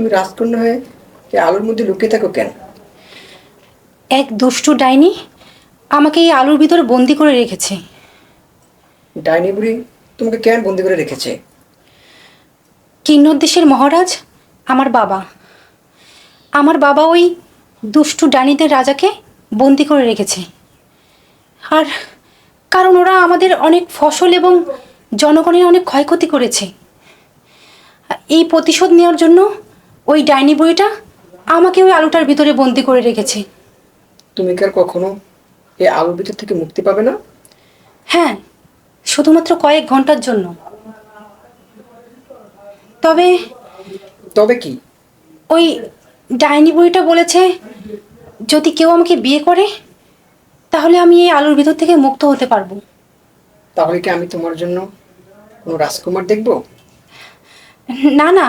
তুমি রাজকন্যা হয়ে এই আলুর মধ্যে লুকিয়ে থাকো কেন? এক দুষ্টু ডাইনি আমাকে এই আলুর ভিতরে বন্দি করে রেখেছে। ডাইনি বুড়ি তোমাকে কেন বন্দি করে রেখেছে? কিন্নর দেশের মহারাজ আমার বাবা। আমার বাবা ওই দুষ্টু ডাইনিদের রাজাকে বন্দি করে রেখেছে। আর কারণ ওরা আমাদের অনেক ফসল এবং জনগণের অনেক ক্ষয়ক্ষতি করেছে। এই প্রতিশোধ নেওয়ার জন্য ওই ডাইনি বইটা আমাকে ওই আলুটার ভিতরে বন্দি করে রেখেছে। তুমি কি আর কখনো এই আলুর ভিতর থেকে মুক্তি পাবে না? হ্যাঁ শুধুমাত্র কয়েক ঘণ্টার জন্য। তবে তবে কি? ওই ডাইনি বইটা বলেছে যদি কেউ আমাকে বিয়ে করে তাহলে আমি এই আলুর ভিতর থেকে মুক্ত হতে পারব। তাহলে কি আমি তোমার জন্য কোনো রাজকুমার দেখব? না না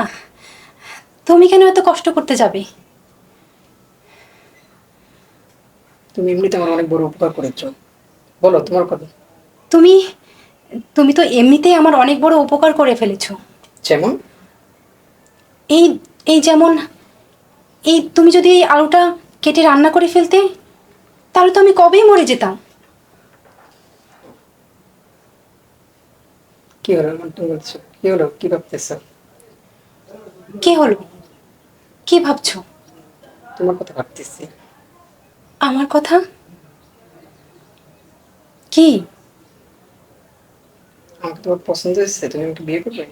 তুমি কেন এত কষ্ট করতে যাবে? তুমি এমনিতে আমার অনেক বড় উপকার করেছ। বলো তোমার কথা। তুমি তুমি তো এমনিতেই আমার অনেক বড় উপকার করে ফেলেছো। যেমন? এই এই যেমন এই তুমি যদি এই আলুটা কেটে রান্না করে ফেলতে তাহলে তো আমি কবেই মরে যেতাম। কি হলো কি হলো কি ভাবতেছো? কে হলো? কি ভাবছ? তোমার কথা ভাবতেছি। আমার কথা? কি? আমাকে তোমার পছন্দ হয়েছে তুমি আমাকে বিয়ে করবে?